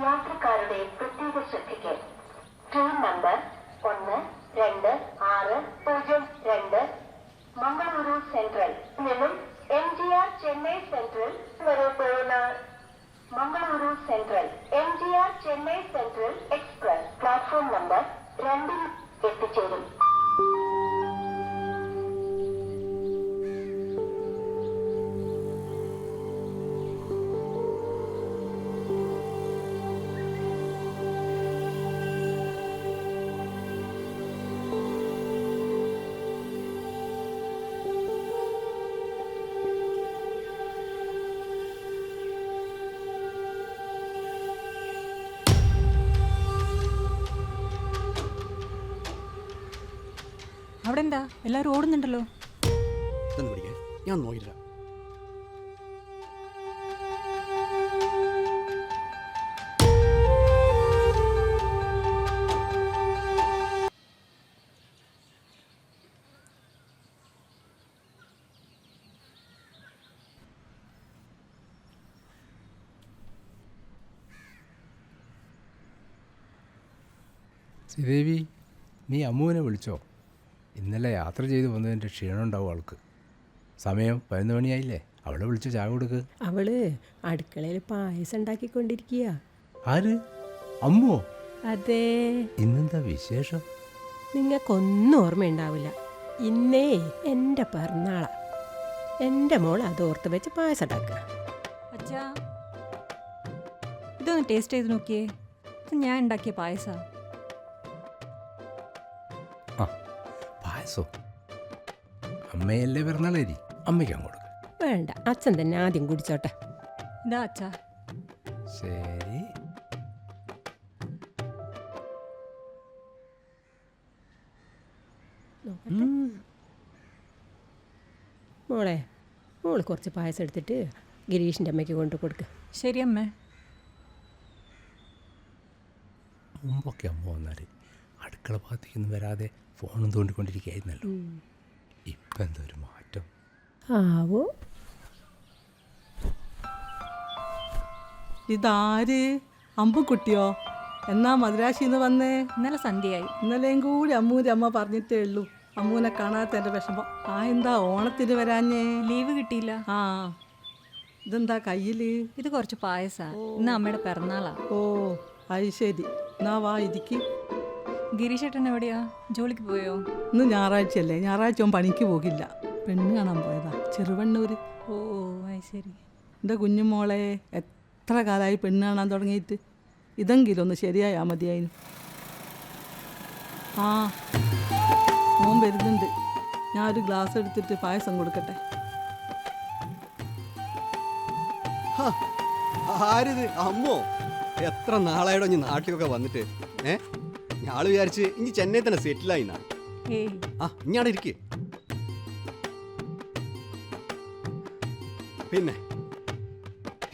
യാത്രക്കാരുടെ പ്രത്യേക ശ്രദ്ധയ്ക്ക് ട്രെയിൻ നമ്പർ ഒന്ന് രണ്ട് ആറ് പൂജ്യം രണ്ട് മംഗളൂരു സെൻട്രൽ നിന്നും M G R Chennai central വരെ പോകുന്ന Mangaluru central M G R Chennai central express platform number രണ്ടിൽ എത്തിച്ചേരും അവിടെ എന്താ എല്ലാവരും ഓടുന്നുണ്ടല്ലോ. ഇതൊന്ന് പിടിക്കാൻ. ഞാൻ നോക്കില്ല ശ്രീദേവി നീ അമ്മുവിനെ വിളിച്ചോ? ഇന്നലെ യാത്ര ചെയ്ത് വന്നതിന്റെ ക്ഷീണം ഉണ്ടാവും ആൾക്ക് സമയം പതിനൊന്ന് മണിയായില്ലേ? അവളെ വിളിച്ച് ചായ കൊടുക്ക്. അവൾ അടുക്കളയിൽ പായസം ഉണ്ടാക്കിക്കൊണ്ടിരിക്കുക. ആര്? അമ്മോ അതെ. ഇന്നെന്താ വിശേഷം? നിങ്ങൾക്കൊന്നും ഓർമ്മയുണ്ടാവില്ല. ഇന്നേ എന്റെ പിറന്നാളാ. എന്റെ മോൾ അത് ഓർത്ത് വെച്ച് പായസം ഉണ്ടാക്കുക. അച്ഛാ ഇതൊന്ന് ടേസ്റ്റ് ചെയ്ത് നോക്കിയേ. ഇത് ഞാൻ ഉണ്ടാക്കിയ പായസ. ആ പായസോ അമ്മയല്ലേ പിറന്നാളേരി? അമ്മയ്ക്കാൻ കൊടുക്ക്. വേണ്ട അച്ഛൻ തന്നെ ആദ്യം കുടിച്ചോട്ടെ. ഇതാ അച്ഛാ. ശരി. മോളെ മോൾ കുറച്ച് പായസം എടുത്തിട്ട് ഗിരീഷിന്റെ അമ്മയ്ക്ക് കൊണ്ട് കൊടുക്ക്. ശരി അമ്മേ. മുമ്പൊക്കെ അമ്മ വന്നാൽ അടുക്കള ഭാഗത്തേക്കൊന്നും വരാതെ ഫോണും തോണ്ടിക്കൊണ്ടിരിക്കുകയായിരുന്നല്ലോ. ഇപ്പം എന്തോ ഒരു മാറ്റം? ആവോ. ഇതാര്? അമ്പുക്കുട്ടിയോ? എന്നാ മദ്രാശിന്ന് വന്നേ? ഇന്നലെ സന്ധ്യയായി. ഇന്നലെയും കൂടി അമ്മൂന്റെ അമ്മ പറഞ്ഞിട്ടേ ഉള്ളൂ. അമ്മൂനെ കാണാത്ത എന്റെ വിഷമം. ആ എന്താ ഓണത്തിന് വരാഞ്ഞേ? ലീവ് കിട്ടിയില്ല. ആ ഇതെന്താ കയ്യിൽ ഇത് കുറച്ച് പായസാ. ഇന്ന് അമ്മയുടെ പിറന്നാളാ. ഓ അത് ശരി. എന്നാ വാ ഇരിക്ക്. ഗിരീഷേട്ടൻ എവിടെയാ ജോലിക്ക് പോയോ? ഇന്ന് ഞായറാഴ്ചയല്ലേ. ഞായറാഴ്ച അവൻ പണിക്ക് പോകില്ല. പെണ്ണ് കാണാൻ പോയതാ. ചെറുവണ്ണൂർ ഓ അത് ശരി എന്റെ കുഞ്ഞുമോളെ എത്ര കാലമായി പെണ്ണ് കാണാൻ തുടങ്ങിയിട്ട്? ഇതെങ്കിലും ഒന്ന് ശരിയായാൽ മതിയായിരുന്നു ആ മോൻ വരുന്നുണ്ട്. ഞാൻ ഒരു ഗ്ലാസ് എടുത്തിട്ട് പായസം കൊടുക്കട്ടെ? ആരിത്? അമ്മോ എത്ര നാളായിടോ ഇനി നാട്ടിലൊക്കെ വന്നിട്ട്? ഏ? ഞാൾ വിചാരിച്ച് ഇനി ചെന്നൈ തന്നെ സെറ്റിലായി എന്നാ ആ ആ അവിടെ ഇരിക്കേ. പിന്നെ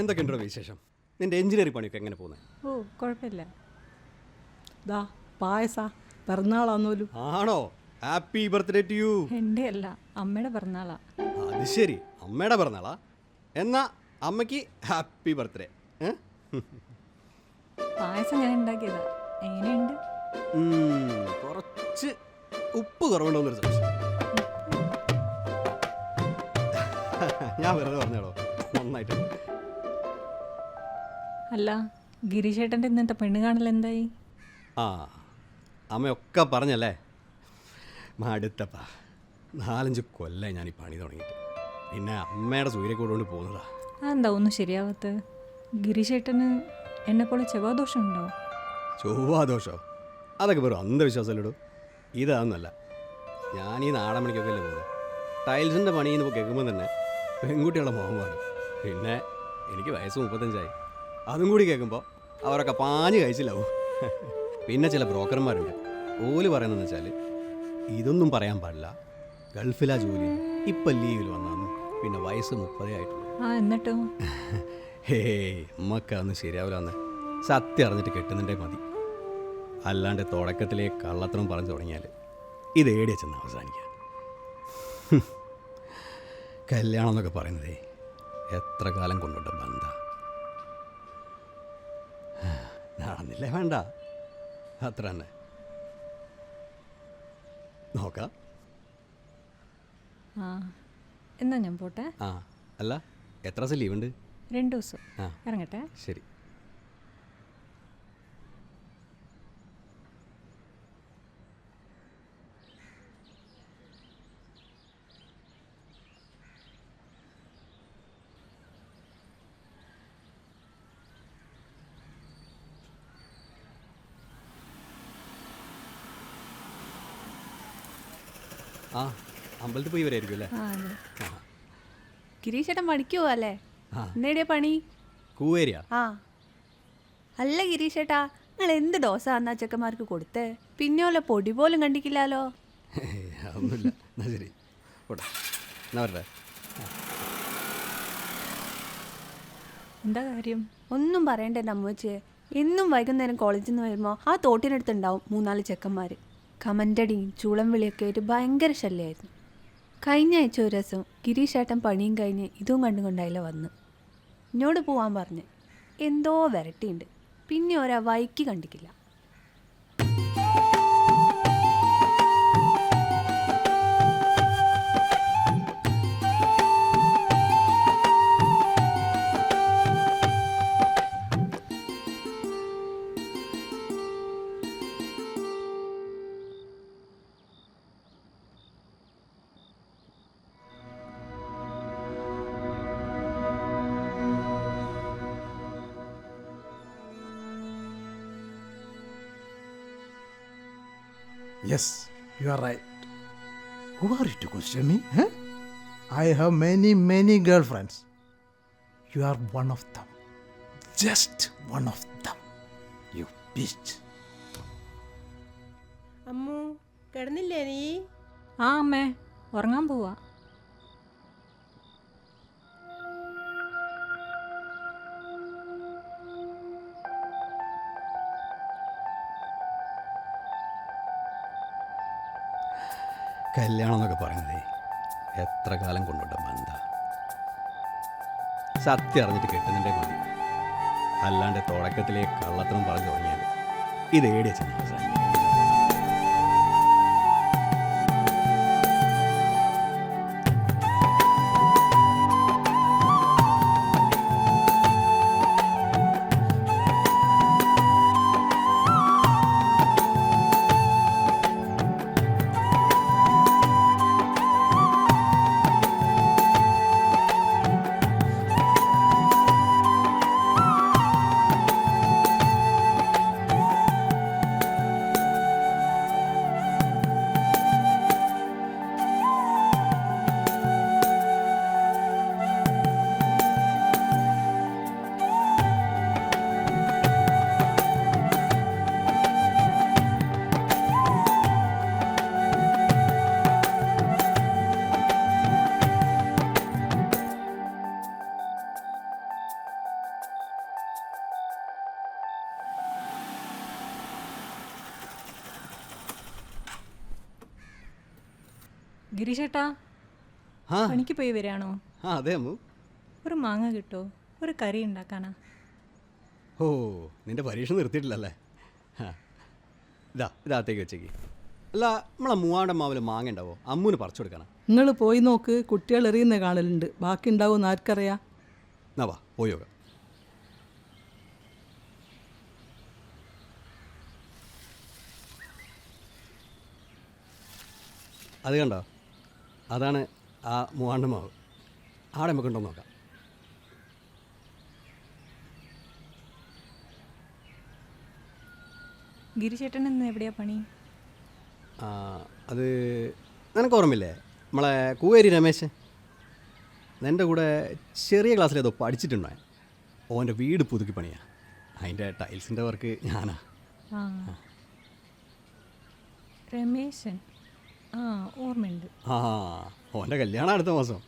എന്തൊക്കെയുണ്ടോ വിശേഷം? നിന്റെ എഞ്ചിനീയറിംഗ് പണിയൊക്കെ എങ്ങനെ പോകുന്നത് ഓ കുഴപ്പമില്ല ദാ പായസ പിറന്നാളാന്നോലും. ആണോ? ഹാപ്പി ബർത്ത്ഡേ ടു യു എന്റെ അല്ല അമ്മയുടെ പിറന്നാളാ. അത് ശരി അമ്മയുടെ പിറന്നാളാ. എന്നാ അമ്മയ്ക്ക് ഹാപ്പി ബർത്ത്ഡേ പായസം ഞാൻ ഉണ്ടാക്കിയതാ. എങ്ങനെയുണ്ട്? ഉപ്പ് കുറവുണ്ടോന്നൊരു സംശയം. ഞാൻ വെറുതെ പറഞ്ഞോളൂ. നന്നായിട്ട്. അല്ല ഗിരീഷേട്ടന്റെ ഇന്നത്തെ പെണ്ണ് കാണൽ എന്തായി? ആ അമ്മയൊക്കെ പറഞ്ഞല്ലേ? മടുത്തപ്പ. നാലഞ്ച് കൊല്ലം ഞാൻ ഈ പണി തുടങ്ങിയിട്ട്. പിന്നെ അമ്മയുടെ സൂര്യക്കൂടുകൊണ്ട് പോകുന്നതാ. അതെന്താ ഒന്നും ഗിരിശേട്ടന് ഗിരീഷേട്ടന് പോലെ ചെവ്വാദോഷം ഉണ്ടോ ചൊവ്വാദോഷോ അതൊക്കെ വെറും അന്ധവിശ്വാസമല്ലടോ ഇതാണെന്നല്ല ഞാൻ ഈ നാടൻ പണിക്കൊക്കെ അല്ലേ പോകുന്നത് ടൈൽസിന്റെ പണി എന്ന് കേൾക്കുമ്പോൾ തന്നെ പെൺകുട്ടികളുടെ മുഖം മാറും പിന്നെ എനിക്ക് വയസ്സ് മുപ്പത്തഞ്ചായി. അതും കൂടി കേൾക്കുമ്പോൾ അവരൊക്കെ പാഞ്ഞ് കഴിച്ചില്ലാവും പിന്നെ ചില ബ്രോക്കർമാരുണ്ട്. ഓൽ പറയുന്നതെന്ന് വെച്ചാൽ ഇതൊന്നും പറയാൻ പാടില്ല. ഗൾഫിലാ ജോലി. ഇപ്പം ലീവിൽ വന്നു പിന്നെ വയസ്സ് മുപ്പതേ ആയിട്ടുള്ളൂ. ആ എന്നിട്ടോ? ഹേ ഉമ്മക്ക അന്ന് ശരിയാവില്ലെന്ന് സത്യം അറിഞ്ഞിട്ട് കെട്ടുന്നുണ്ടേ മതി. അല്ലാണ്ട് തുടക്കത്തിലെ കള്ളത്തരം പറഞ്ഞു തുടങ്ങിയാൽ ഇത് ഏടിയ ചെന്ന് അവസാനിക്കുക കല്യാണം എന്നൊക്കെ പറയുന്നതേ എത്ര കാലം കൊണ്ടുണ്ട് ബന്ധ? നടന്നില്ലേ വേണ്ട. അത്ര തന്നെ. നോക്കാം. ആ എന്നാ ഞാൻ പോട്ടെ? ആ അല്ല എത്ര ദിവസം ലീവ് ഉണ്ട് രണ്ട് ദിവസം. ഇറങ്ങട്ടെ. ശരി. ആ അമ്പലത്തിൽ പോയി വരായിരിക്കും അല്ലേ? പണിക്ക് പോവല്ലേ ആ. എന്നേടിയ പണി? കൂവേരിയ? ആ. അല്ല ഗിരീഷേട്ടാ നിങ്ങൾ എന്ത് ഡോസാന്നാ ചെക്കന്മാർക്ക് കൊടുത്തേ? പിന്നെ വല്ല പൊടി പോലും കണ്ടിക്കില്ലാലോ? എന്നാ ശരി. പോട്ടെ. എന്നാ വരട്ടെ. എന്താ കാര്യം? ഒന്നും പറയണ്ട എന്റെ അമ്മച്ചേ എന്നും വൈകുന്നേരം കോളേജിൽ നിന്ന് വരുമ്പോൾ ആ തോട്ടിനടുത്തുണ്ടാവും മൂന്നാൽ ചെക്കന്മാർ കമന്റടിയും ചൂളം വിളിയൊക്കെ ആയിട്ട് ഭയങ്കര ശല്യമായിരുന്നു കഴിഞ്ഞ ആഴ്ച ഒരു ദിവസം ഗിരീഷേട്ടൻ പണിയും കഴിഞ്ഞ് ഇതും കണ്ടുകൊണ്ടായില്ല വന്ന്. എന്നോട് പോവാൻ പറഞ്ഞ്. എന്തോ വരട്ടിയുണ്ട്. പിന്നെ ഒരാ വൈക്ക് കണ്ടിക്കില്ല. Yes, you are right. Who are you to question me? Huh? I have many, many girlfriends. You are one of them. Just one of them. You bitch. Ammu കിടന്നില്ലേ നീ ആ അമ്മേ ഉറങ്ങാൻ പോവാ കല്യാണം എന്നൊക്കെ പറയുന്നതേ എത്ര കാലം കൊണ്ടുവിട്ട ബന്ധ? സത്യം അറിഞ്ഞിട്ട് കിട്ടുന്നുണ്ടേ മതി. അല്ലാണ്ട് തുടക്കത്തിലെ കള്ളത്തരം പറഞ്ഞു തുടങ്ങിയാൽ ഇത് ഏടിയ ചെന്ന ഗിരീഷേട്ടാ ആ പണിക്ക് പോയി വരാണോ ആ അതെ അമ്മു. ഒരു മാങ്ങ കിട്ടോ? ഒരു കറി ഉണ്ടാക്കാനാ. ഓ നിന്റെ പരീക്ഷ നിർത്തിയിട്ടില്ലല്ലേ? ആ. ഇതാ ഇതാത്തേക്ക് വെച്ചേക്ക്. അല്ല നമ്മളെ മൂവാണ്ട മാവിൽ മാങ്ങ ഉണ്ടാവോ? അമ്മുവിന് പറിച്ചു കൊടുക്കണം നിങ്ങൾ പോയി നോക്ക് കുട്ടികൾ എറിയുന്ന കാണലുണ്ട്. ബാക്കി ഉണ്ടാവും ആർക്കറിയാ. എന്നാ വാ പോയി നോക്കാം. അത് കണ്ടോ? അതാണ് ആ മൂവാണ്ട മാവ് ആടെ നമുക്ക് ഉണ്ടോ നോക്കാം. ഗിരിചേട്ടൻ ഇന്ന് എവിടെയാ പണി? ആ, അത് നിനക്ക് ഓർമ്മയില്ലേ? നമ്മളെ കൂവേരി രമേശ്. എന്റെ കൂടെ ചെറിയ ക്ലാസ്സിൽ ഏതോ പഠിച്ചിട്ടുണ്ടോ ഓന്റെ വീട് പുതുക്കി പണിയാ. അതിന്റെ ടൈൽസിന്റെ വർക്ക് ഞാനാ. രമേശൻ. ഓർമ്മയുണ്ട്. ആ ഓന്റെ കല്യാണം അടുത്ത മാസം.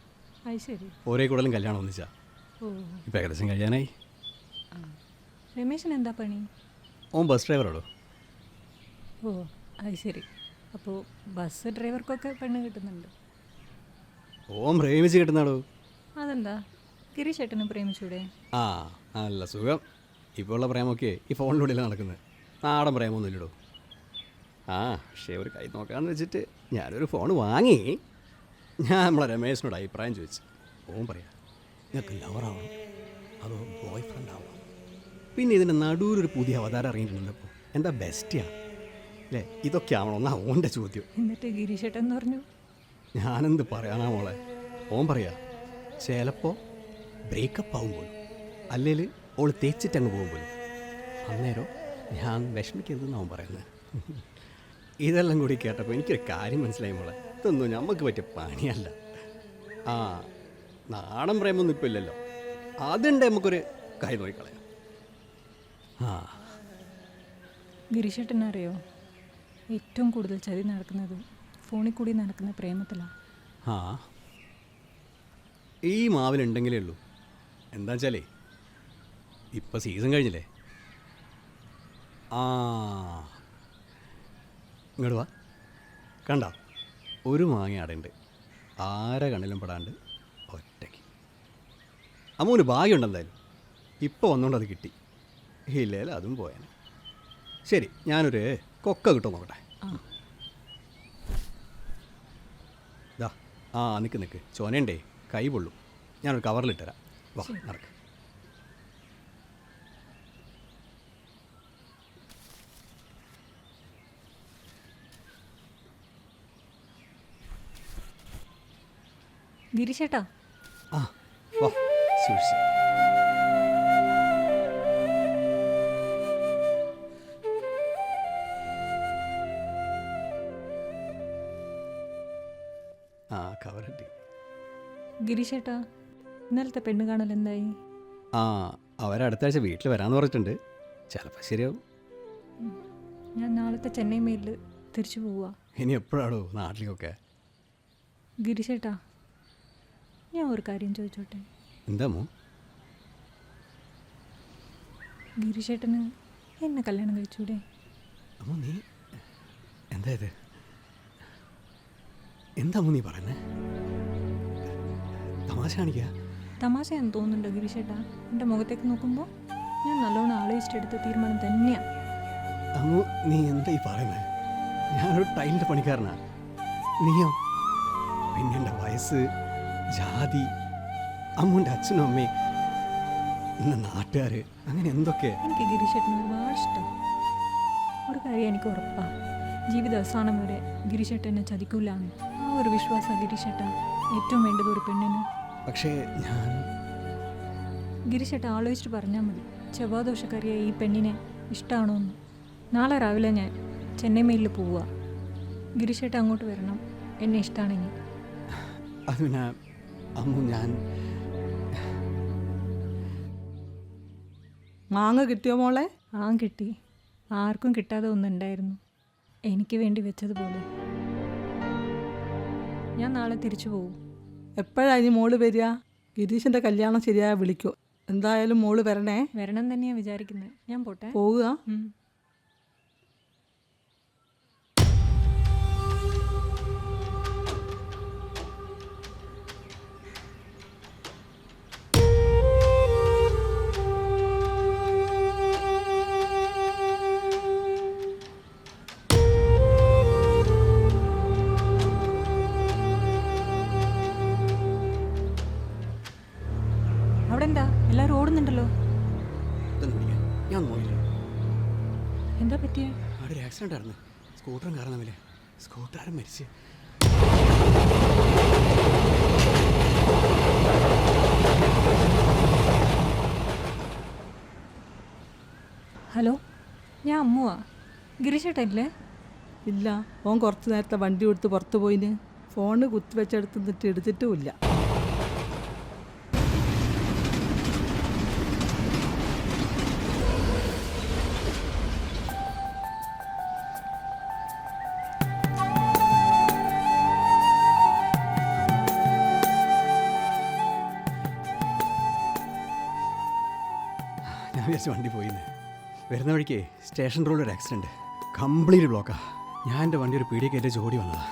അത് ശരി. ഒരേ കൂടലും കല്യാണം ഒന്നിച്ചാ. ഓ. ഇപ്പം ഏകദേശം കഴിയാനായി. രമേശന് എന്താ പണി? ഓൻ ബസ് ഡ്രൈവറോടോ ഓ അത് ശരി. അപ്പോൾ ബസ് ഡ്രൈവർക്കൊക്കെ പെണ്ണ് കിട്ടുന്നുണ്ട്. ഓൻ പ്രേമിച്ച് കിട്ടുന്നാടോ. അതെന്താ? ഗിരീഷേട്ടന് പ്രേമിച്ചൂടെ? ആ നല്ല സുഖം. ഇപ്പോൾ ഉള്ള പ്രേമൊക്കെ ഈ ഫോണിലൂടെയല്ല നടക്കുന്നത് നാടൻ പ്രേമൊന്നും ഇല്ലടോ ആ പക്ഷേ ഒരു കൈ നോക്കാമെന്ന് വെച്ചിട്ട് ഞാനൊരു ഫോൺ വാങ്ങി. ഞാൻ നമ്മളെ രമേശിനോട് അഭിപ്രായം ചോദിച്ചു. ഓൻ പറയാം നിങ്ങൾക്ക് ലവറാവണം അതോ ബോയ് ഫ്രണ്ട് ആവണം? പിന്നെ ഇതിന്റെ നടുവിലൊരു പുതിയ അവതാരം ഇറങ്ങിയിട്ടുണ്ടല്ലോ ഇപ്പോൾ എന്താ ബെസ്റ്റിയാ അല്ലേ? ഇതൊക്കെ ആവണം എന്നാ ഓന്റെ ചോദ്യം. എന്നിട്ട് ഗിരീഷേട്ടൻ പറഞ്ഞു? ഞാനെന്ത് പറയാനാ മോളെ? ഓൻ പറയാ ചിലപ്പോൾ ബ്രേക്കപ്പ് ആവും പോലും. അല്ലെങ്കിൽ ഓൾ തേച്ചിട്ടങ്ങ് പോകുമ്പോൾ പോകും പോലും. അന്നേരം ഞാൻ വിഷമിക്കരുതെന്നാവും പറയുന്നത്. ഇതെല്ലാം കൂടി കേട്ടപ്പോൾ എനിക്കൊരു കാര്യം മനസ്സിലായി മോളെ. ഇതൊന്നും നമുക്ക് പറ്റിയ പണിയല്ല. ആ നാടൻ പ്രേമൊന്നും ഇപ്പോൾ ഇല്ലല്ലോ. അതുണ്ട് നമുക്കൊരു കൈ നോക്കിക്കളയാം. ആ. ഗിരീഷേട്ടൻ ഏറ്റവും കൂടുതൽ ചതി നടക്കുന്നത് ഫോണിൽ കൂടി നടക്കുന്ന പ്രേമത്തിലാണ് ആ. ഈ മാവിലുണ്ടെങ്കിലേ ഉള്ളൂ. എന്താ വെച്ചാലേ ഇപ്പം സീസൺ കഴിഞ്ഞില്ലേ? ആ. ഇങ്ങോട്ട് വാ. കണ്ട? ഒരു മാങ്ങ അടയുണ്ട്. ആരെ കണ്ണിലും പെടാണ്ട് ഒറ്റയ്ക്ക്. അമ്മൂന് ഭാഗ്യമുണ്ട് എന്തായാലും ഇപ്പോൾ വന്നുകൊണ്ട് അത് കിട്ടി. ഇല്ലേ അതും പോയാൽ ശരി ഞാനൊരു കൊക്ക കിട്ടും നോക്കട്ടെ? ദാ ആ നിൽക്ക് നിൽക്ക് ചോനയുണ്ടേ കൈ പൊള്ളും. ഞാനൊരു കവറിലിട്ടുതരാം വാ നടക്ക്. ഗിരീഷേട്ടാ ആ വാ സൂക്ഷിച്ച് ആ കവറിട്ടി ഗിരീഷേട്ടാ ഇന്നലത്തെ പെണ്ണ് കാണൽ എന്തായി? ആ അവരടുത്ത ആഴ്ച വീട്ടിൽ വരാമെന്ന് പറഞ്ഞിട്ടുണ്ട്. ചിലപ്പോൾ ശരിയാവും. ഞാൻ നാളത്തെ ചെന്നൈ മെയിലിൽ തിരിച്ചു പോവുക ഇനി എപ്പോഴാണോ നാട്ടിലേക്കൊക്കെ? ഗിരീഷേട്ടാ ഞാൻ ഒരു കാര്യം ചോദിച്ചോട്ടെ? എന്താ മോ ഗിരിശേട്ടന് എന്നെ കല്യാണം കഴിച്ചൂടെ? അമ്മോ നീ എന്താ ഇത്? എന്താ അമ്മോ നീ പറയുന്നത് തമാശ കാണിക്കുക എന്ന് തോന്നുന്നുണ്ടോ ഗിരിശേട്ടാ? എന്റെ മുഖത്തേക്ക് നോക്കുമ്പോൾ ഞാൻ നല്ലോണം ആലോചിച്ചെടുത്ത തീരുമാനം തന്നെയാണ് അമ്മോ നീ എന്താ ഈ പറയുന്നത് ഞാനൊരു ടൈലിന്റെ പണിക്കാരനാ. നീയോ? പിന്നെ എന്റെ വയസ്സ് ജാതി അമ്മുന്റെ അച്ഛനും അമ്മയും ഇന്ന് നാട്ടുകാർ അങ്ങനെ എന്തൊക്കെ? എനിക്ക് ഗിരിശേട്ടന് ഒരുപാട് ഇഷ്ടം. ഒരു കാര്യം എനിക്ക് ഉറപ്പാണ് ജീവിത അവസാനം വരെ ഗിരിശേട്ടൻ എന്നെ ചതിക്കൂലാന്ന്. ആ ഒരു വിശ്വാസം ഗിരിശേട്ട ഏറ്റവും വേണ്ടത് ഒരു പെണ്ണിന്. പക്ഷേ ഞാൻ ഗിരിശേട്ട ആലോചിച്ചിട്ട് പറഞ്ഞാൽ മതി. ചൊവ്വാദോഷക്കാരിയായ ഈ പെണ്ണിനെ ഇഷ്ടമാണോ എന്ന് നാളെ രാവിലെ ഞാൻ ചെന്നൈ മെയിലിൽ പോവുക ഗിരിശേട്ട അങ്ങോട്ട് വരണം. എന്നെ ഇഷ്ടമാണെങ്കിൽ അത് പിന്നെ അമ്മു ഞാൻ മാങ്ങ കിട്ടിയോ മോളെ? ആ കിട്ടി. ആർക്കും കിട്ടാതെ ഒന്നുണ്ടായിരുന്നു. എനിക്ക് വേണ്ടി വെച്ചതുപോലെ. ഞാൻ നാളെ തിരിച്ചു പോകും എപ്പോഴാ ഇനി മോൾ വരിക? ഗിരീഷിന്റെ കല്യാണം ശരിയായ വിളിക്കോ. എന്തായാലും മോൾ വരണേ. വരണം തന്നെയാ വിചാരിക്കുന്നത് ഞാൻ പോട്ടെ. പോവുക. ആക്സിഡന്റ് ആയിരുന്നു സ്കൂട്ടറും കാരണം തമ്മിൽ സ്കൂട്ടറും മരിച്ച്. ഹലോ? ഞാൻ അമ്മുവാ. ഗിരീഷേട്ടല്ലേ ഇല്ല? ഓൻ കുറച്ച് നേരത്തെ വണ്ടി കൊടുത്ത് പുറത്ത് പോയിന്. ഫോണ് കുത്തിവെച്ചെടുത്ത് നിന്നിട്ട് എടുത്തിട്ടുമില്ല ഞാൻ വിചാരിച്ച് വണ്ടി പോയിന്ന്. വരുന്ന വഴിക്ക് സ്റ്റേഷൻ റോഡിൽ ഒരു ആക്സിഡന്റ് കംപ്ലീറ്റ് ബ്ലോക്കാണ് ഞാൻ എന്റെ വണ്ടി ഒരു പീടിയ കയറ്റി ജോഡി വന്നതാ.